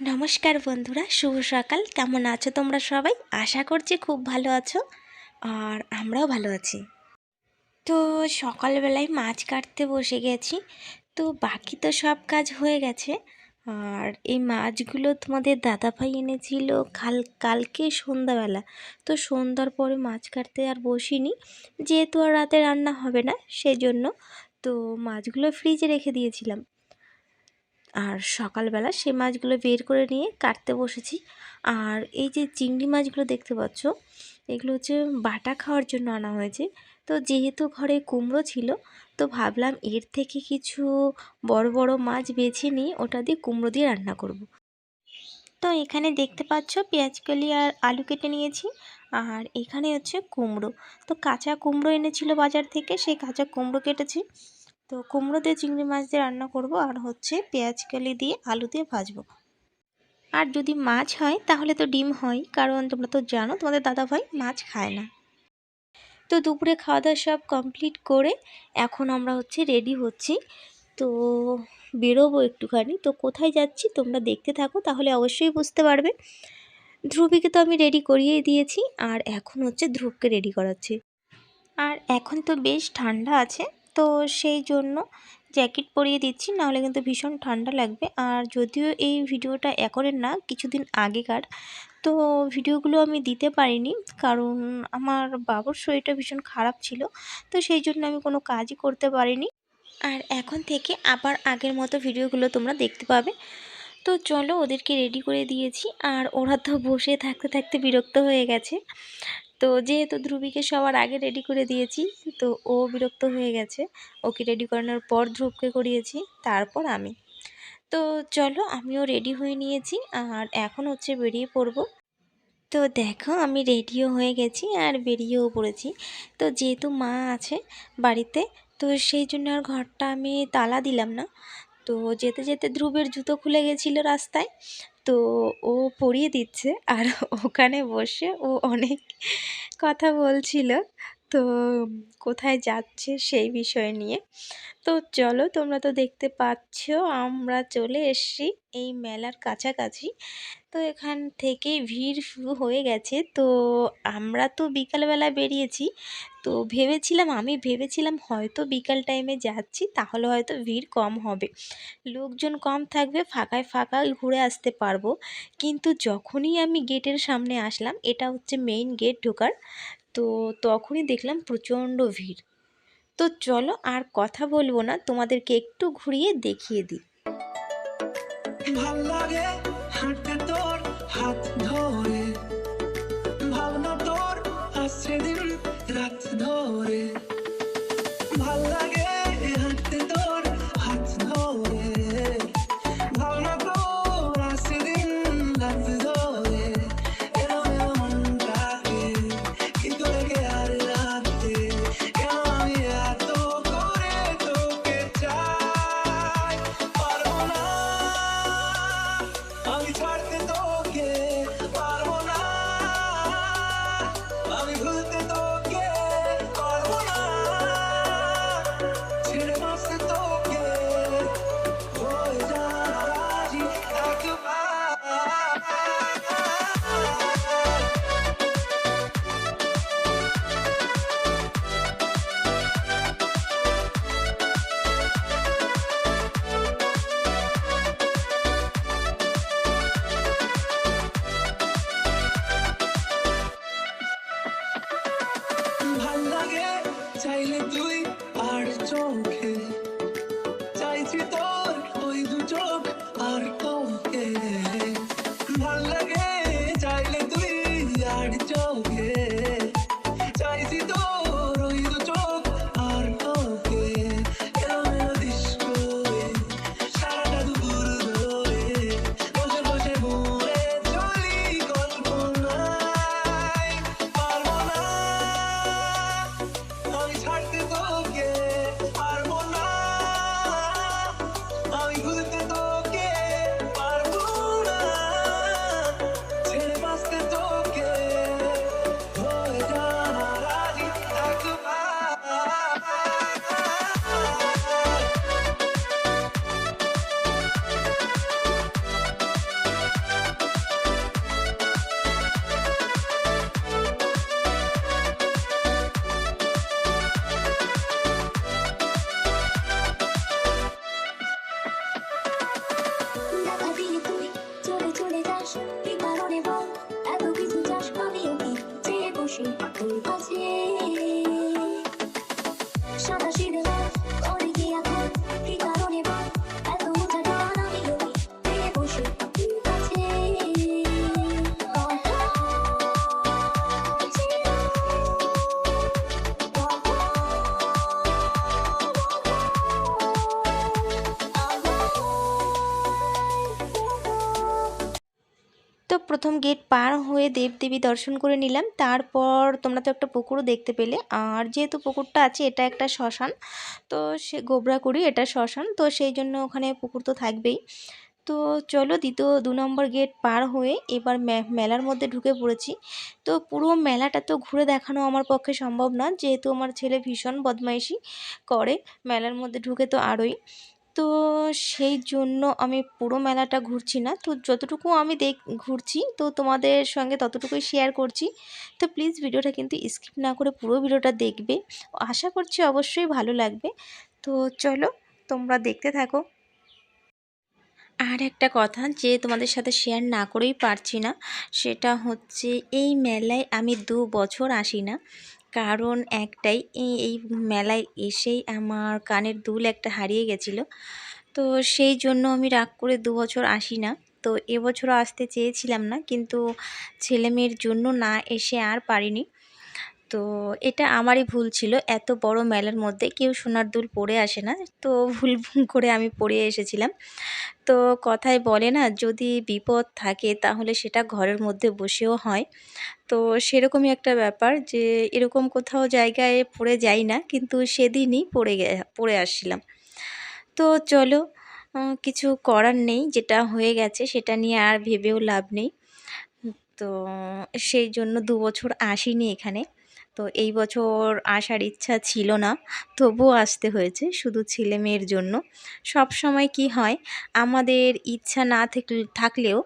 নমস্কার বন্ধুরা, শুভ সকাল। কেমন আছো তোমরা সবাই? আশা করছি খুব ভালো আছো আর আমরাও ভালো আছি। তো সকালবেলায় মাছ কাটতে বসে গেছি। তো বাকি তো সব কাজ হয়ে গেছে। আর এই মাছগুলো তোমাদের দাদাভাই এনেছিল কাল, কালকে সন্ধ্যাবেলা। তো সন্ধ্যার পরে মাছ কাটতে আর বসিনি। যেহেতু আর রাতে রান্না হবে না সেই জন্য তো মাছগুলো ফ্রিজে রেখে দিয়েছিলাম। আর সকালবেলা সে মাছগুলো বের করে নিয়ে কাটতে বসেছি। আর এই যে চিংড়ি মাছগুলো দেখতে পাচ্ছ, এগুলো হচ্ছে বাটা খাওয়ার জন্য আনা হয়েছে। তো যেহেতু ঘরে কুমড়ো ছিল, তো ভাবলাম এর থেকে কিছু বড় বড় মাছ বেছে নিয়ে ওটা দিয়ে কুমড়ো দিয়ে রান্না করব। তো এখানে দেখতে পাচ্ছ পেঁয়াজকলি আর আলু কেটে নিয়েছি। আর এখানে হচ্ছে কুমড়ো। তো কাঁচা কুমড়ো এনেছিল বাজার থেকে, সেই কাঁচা কুমড়ো কেটেছি। তো কুমড়ো দিয়ে চিংড়ি মাছ দিয়ে রান্না করব আর হচ্ছে পেঁয়াজ কালি দিয়ে আলু দিয়ে ভাজবো। আর যদি মাছ হয় তাহলে তো ডিম হয়, কারণ তোমরা তো জানো তোমাদের দাদাভাই মাছ খায় না। তো দুপুরে খাওয়া দাওয়া সব কমপ্লিট করে এখন আমরা হচ্ছে রেডি হচ্ছি। তো বেরোবো একটুখানি। তো কোথায় যাচ্ছি তোমরা দেখতে থাকো, তাহলে অবশ্যই বুঝতে পারবে। ধ্রুবিকে তো আমি রেডি করিয়েই দিয়েছি, আর এখন হচ্ছে ধ্রুবকে রেডি করাচ্ছি। আর এখন তো বেশ ঠান্ডা আছে। তো সেই জন্য জ্যাকেট পরিয়ে দিচ্ছি, নাহলে কিন্তু ভীষণ ঠান্ডা লাগবে। আর যদিও এই ভিডিওটা এখনের না, কিছুদিন আগেকার, তো ভিডিওগুলো আমি দিতে পারিনি, কারণ আমার বাবুর শরীরটা ভীষণ খারাপ ছিল, তো সেই জন্য আমি কোনো কাজই করতে পারিনি। আর এখন থেকে আবার আগের মতো ভিডিওগুলো তোমরা দেখতে পাবে। তো চলো ওদেরকে রেডি করে দিয়েছি, আর ওরা তো বসে থাকতে থাকতে বিরক্ত হয়ে গেছে। তো যেহেতু ধ্রুবীকে সবার আগে রেডি করে দিয়েছি, তো ও বিরক্ত হয়ে গেছে। ওকে রেডি করানোর পর ধ্রুবকে করিয়েছি, তারপর আমি। তো চলো আমিও রেডি হয়ে নিয়েছি, আর এখন হচ্ছে বেরিয়ে পড়ব। তো দেখো আমি রেডিও হয়ে গেছি আর বেরিয়েও পড়েছি। তো যেহেতু মা আছে বাড়িতে, তো সেই জন্য আর ঘরটা আমি তালা দিলাম না। তো যেতে যেতে ধ্রুবের জুতো খুলে গেছিল রাস্তায়। তো ও পরিয়ে দিচ্ছে আর ওখানে বসে ও অনেক কথা বলছিল। তো কোথায় যাচ্ছে সেই বিষয় নিয়ে। তো চলো তোমরা তো দেখতে পাচ্ছ, আমরা চলে এসছি এই মেলার কাছাকাছি। তো এখান থেকে ভিড় শুরু হয়ে গেছে। তো আমরা তো বিকালবেলা বেরিয়েছি। তো ভেবেছিলাম, আমি ভেবেছিলাম হয়তো বিকাল টাইমে যাচ্ছি, তাহলে হয়তো ভিড় কম হবে। লোকজন কম থাকবে, ফাঁকায় ফাঁকা ঘুরে আসতে পারব। কিন্তু যখনই আমি গেটের সামনে আসলাম, এটা হচ্ছে মেইন গেট ঢোকার। তো তখনই দেখলাম প্রচণ্ড ভিড়। তো চলো আর কথা বলব না, তোমাদেরকে একটু ঘুরিয়ে দেখিয়ে দিই। ভালো লাগে হাঁটতে তোর হাত প্রথম গেট পার হয়ে দেবদেবী দর্শন করে নিলাম। তারপর তোমরা তো একটা পুকুরও দেখতে পেলে। আর যেহেতু পুকুরটা আছে, এটা একটা শ্মশান। তো সে গোবরা করি, এটা শ্মশান। তো সেই জন্য ওখানে পুকুর তো থাকবেই। তো চলো দ্বিতীয় দু নম্বর গেট পার হয়ে এবার মেলার মধ্যে ঢুকে পড়েছি। তো পুরো মেলাটা তো ঘুরে দেখানো আমার পক্ষে সম্ভব না যেহেতু আমার ছেলে ভীষণ বদমাইশি করে, মেলার মধ্যে ঢুকে তো আরোই। তো সেই জন্য আমি পুরো মেলাটা ঘুরছি না। তো যতটুকু আমি দেখ, ঘুরছি, তো তোমাদের সঙ্গে ততটুকুই শেয়ার করছি। তো প্লিজ ভিডিওটা কিন্তু স্কিপ না করে পুরো ভিডিওটা দেখবে। আশা করছি অবশ্যই ভালো লাগবে। তো চলো, তোমরা দেখতে থাকো। আর একটা কথা যে তোমাদের সাথে শেয়ার না করেই পারছি না, সেটা হচ্ছে এই মেলায় আমি দু বছর আসি না। কারণ একটাই এই মেলায় এসেই আমার কানের দুল একটা হারিয়ে গেছিল। তো সেই জন্য আমি রাগ করে দু বছর আসি না। তো এবছরও আসতে চেয়েছিলাম না, কিন্তু ছেলেমেয়ের জন্য না এসে আর পারিনি। তো এটা আমারই ভুল ছিল। এত বড় মেলার মধ্যে কেউ সোনার দুল পরে আসে না। তো ভুল ভুল করে আমি পরে এসেছিলাম। তো কথায় বলে না, যদি বিপদ থাকে তাহলে সেটা ঘরের মধ্যে বসেও হয়। তো সেরকমই একটা ব্যাপার যে, এরকম কোথাও জায়গায় পড়ে যাই না, কিন্তু সেদিনই পড়ে পড়ে আসছিলাম। তো চলো কিছু করার নেই, যেটা হয়ে গেছে সেটা নিয়ে আর ভেবেও লাভ নেই। তো সেই জন্য দু বছর আসিনি এখানে। তো এই বছর আসার ইচ্ছা ছিল না, তবুও আসতে হয়েছে শুধু ছেলে মেয়ের জন্য। সব সময় কি হয়, আমাদের ইচ্ছা না থাকলে, থাকলেও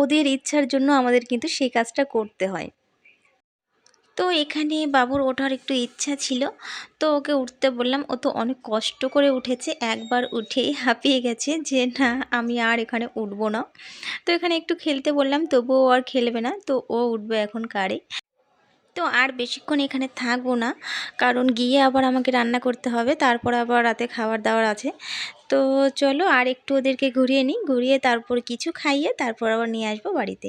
ওদের ইচ্ছার জন্য আমাদের কিন্তু সেই কাজটা করতে হয়। তো এখানে বাবুর ওঠার একটু ইচ্ছা ছিল, তো ওকে উঠতে বললাম, ও তো অনেক কষ্ট করে উঠেছে, একবার উঠেই হাঁপিয়ে গেছে যে না, আমি আর এখানে উঠবো না। তো এখানে একটু খেলতে বললাম, তবুও আর খেলবে না, তো ও উঠবে এখন কারে? তো আর বেশিক্ষণ এখানে থাকব না। কারণ গিয়ে আবার আমাকে রান্না করতে হবে, তারপর আবার রাতে খাবার দাবার আছে। তো চলো আর একটু ওদেরকে ঘুরিয়ে নিই, ঘুরিয়ে তারপর কিছু খাইয়ে তারপর আবার নিয়ে আসব বাড়িতে।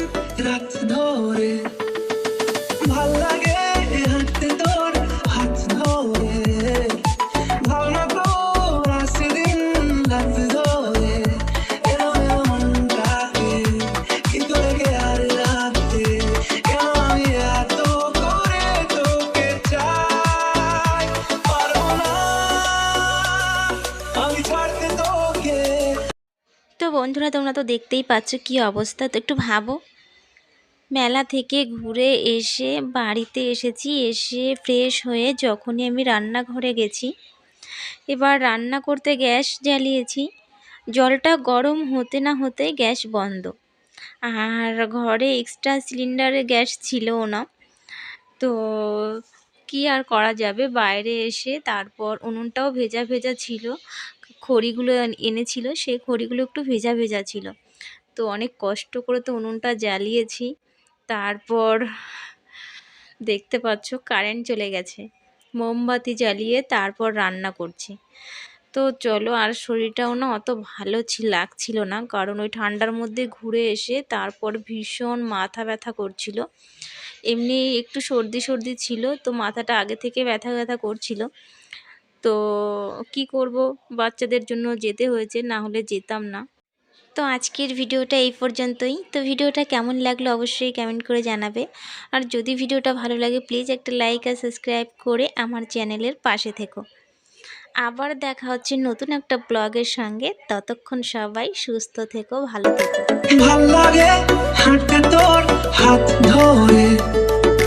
তোমরা তো দেখতেই পাচ্ছ কি অবস্থা, তো একটু ভাবো। মেলা থেকে ঘুরে এসে, বাড়িতে এসেছি, এসে ফ্রেশ হয়ে যখনই আমি রান্নাঘরে গেছি, এবার রান্না করতে গ্যাস জ্বালিয়েছি। জলটা গরম হতে না হতে গ্যাস বন্ধ। আর ঘরে এক্সট্রা সিলিন্ডারে গ্যাস ছিলও না। তো কি আর করা যাবে? বাইরে এসে তারপর উনুনটাও ভেজা ভেজা ছিল। খড়িগুলো এন- এনেছিল, সেই খড়িগুলো একটু ভেজা ভেজা ছিল। তো অনেক কষ্ট করে তো উনুনটা জ্বালিয়েছি। তারপর দেখতে পাচ্ছ কারেন্ট চলে গেছে। মোমবাতি জ্বালিয়ে তারপর রান্না করছি। তো চলো আর শরীরটাও না অত ভালো ছিল লাগছিল না। কারণ ওই ঠান্ডার মধ্যে ঘুরে এসে তারপর ভীষণ মাথা ব্যথা করছিল। এমনি একটু সর্দি সর্দি ছিল, তো মাথাটা আগে থেকে ব্যথা ব্যথা করছিল। তো কি করব? বাচ্চাদের জন্য যেতে হয়েছে, না হলে যেতাম না। তো আজকের ভিডিওটা এই পর্যন্তই। তো ভিডিওটা কেমন লাগল অবশ্যই কমেন্ট করে জানাবে। আর যদি ভিডিওটা ভালো লাগে প্লিজ একটা লাইক আর সাবস্ক্রাইব করে আমার চ্যানেলের পাশে থেকো। আবার দেখা হচ্ছে নতুন একটা ব্লগের সঙ্গে। ততক্ষণ সবাই সুস্থ থেকো, ভালো থেকো। লাগে হাঁটতে তোর হাত ধরে।